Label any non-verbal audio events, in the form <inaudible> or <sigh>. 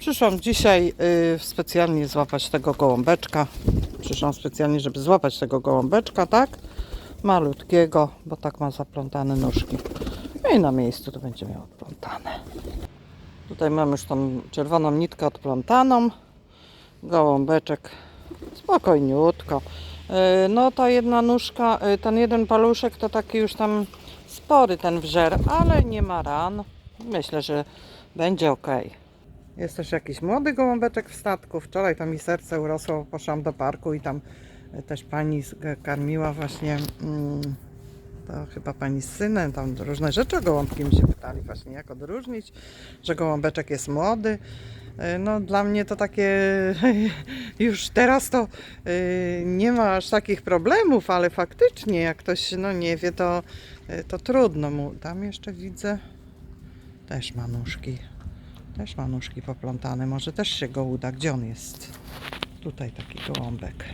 Przyszłam dzisiaj y, specjalnie złapać tego gołąbeczka. Przyszłam specjalnie, żeby złapać tego gołąbeczka, tak? Malutkiego, bo tak ma zaplątane nóżki. No i na miejscu to będzie miał odplątane. Tutaj mam już tą czerwoną nitkę odplątaną. Gołąbeczek spokojniutko. Y, No ta jedna nóżka, y, ten jeden paluszek to taki już tam spory ten wżer, ale nie ma ran. Myślę, że będzie ok. Jest też jakiś młody gołąbeczek w statku. Wczoraj to mi serce urosło, poszłam do parku i tam y, też pani z- karmiła właśnie, mm, to chyba pani z synem, tam różne rzeczy o gołąbki mi się pytali właśnie, jak odróżnić, że gołąbeczek jest młody. Y, No dla mnie to takie, <laughs> już teraz to nie ma aż takich problemów, ale faktycznie jak ktoś no nie wie, to, to trudno mu. Tam jeszcze widzę, też ma nóżki. Też ma nóżki poplątane. Może też się go uda. Gdzie on jest? Tutaj taki gołąbek.